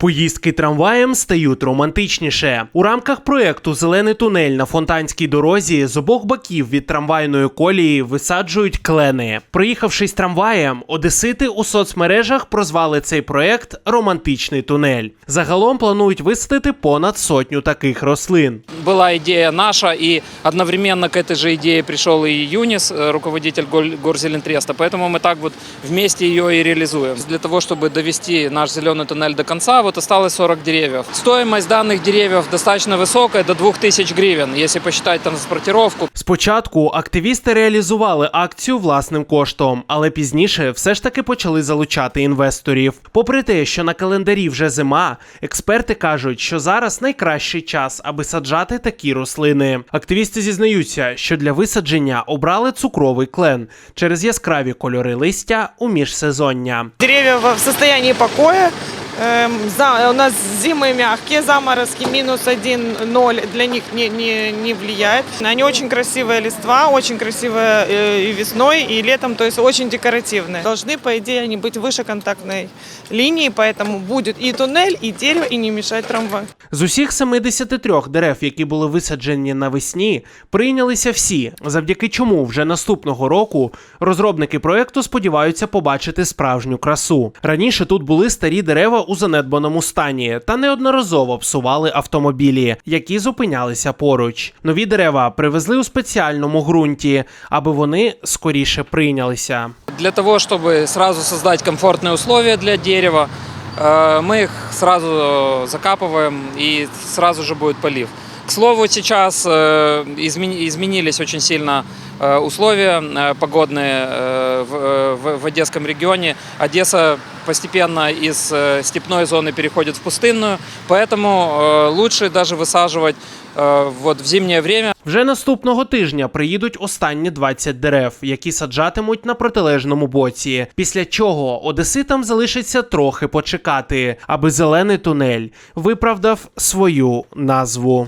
Поїздки трамваєм стають романтичніше. У рамках проекту Зелений тунель на фонтанській дорозі з обох боків від трамвайної колії висаджують клени. Проїхавшись трамваєм, одесити у соцмережах прозвали цей проект Романтичний тунель. Загалом планують висадити понад сотню таких рослин. Была идея наша, и одновременно к этой же идее пришел и Юнис, э, руководитель Горзелентреста, поэтому мы так вот вместе ее и реализуем. Для того, чтобы довести наш зеленый туннель до конца, вот осталось 40 деревьев. Стоимость данных деревьев достаточно высокая, до 2000 гривен, если посчитать транспортировку. Спочатку активісти реалізували акцію власним коштом, але пізніше все ж таки почали залучати інвесторів. Попри те, що на календарі вже зима, експерти кажуть, що зараз найкращий час, аби саджати такі рослини. Активісти зізнаються, що для висадження обрали цукровий клен через яскраві кольори листя у міжсезоння. Деревья в состоянии покоя. Эм, за- У нас зимы мягкие, заморозки минус 1-0 для них не, не, не влияет. Они очень красивая листва, очень красивая э, и весной, и летом, то есть очень декоративные. Должны, по идее, они быть выше контактной линии, поэтому будет и туннель, и дерево, и не мешать трамвай. З усіх 73 дерев, які були висаджені навесні, прийнялися всі, завдяки чому вже наступного року розробники проекту сподіваються побачити справжню красу. Раніше тут були старі дерева у занедбаному стані та неодноразово псували автомобілі, які зупинялися поруч. Нові дерева привезли у спеціальному ґрунті, аби вони скоріше прийнялися. Для того, чтобы сразу создать комфортные условия для дерева, э, мы их сразу закапываем и сразу же будет полив. К слову, сейчас э, измени- изменились очень сильно э, условия э, погодные э, в, э, в- в Одесском регионе. Одесса постепенно из э, степной зоны переходит в пустынную, поэтому э, лучше даже высаживать э, вот в зимнее время Вже наступного тижня приїдуть останні 20 дерев, які саджатимуть на протилежному боці. Після чого одеситам залишиться трохи почекати, аби зелений тунель виправдав свою назву.